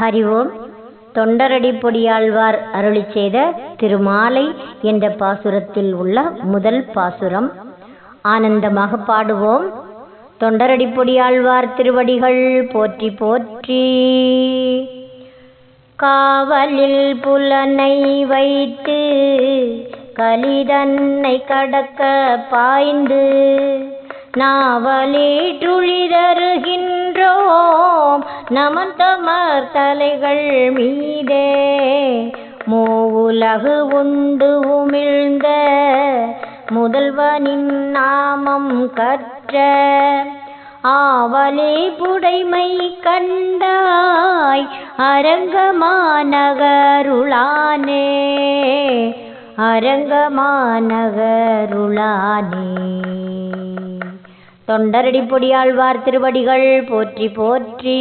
ஹரி ஓம். தொண்டரடிப்பொடியாழ்வார் அருளி செய்த திருமாலை என்ற பாசுரத்தில் உள்ள முதல் பாசுரம். ஆனந்தமாக பாடுவோம். தொண்டரடிப்பொடியாழ்வார் திருவடிகள் போற்றி போற்றி. காவலில் புலனை வைத்து கலிதன்னை கடக்க பாய்ந்து நாவலே நமன் தமர் தலைகள் மீதே மூவுலகு உண்டு உமிழ்ந்த முதல்வனின் நாமம் கற்ற ஆவலே புடைமை கண்டாய் அரங்கமாநகருளானே அரங்கமாநகருளானே. தொண்டரடி பொடியாழ்வார் திருவடிகள் போற்றி போற்றி.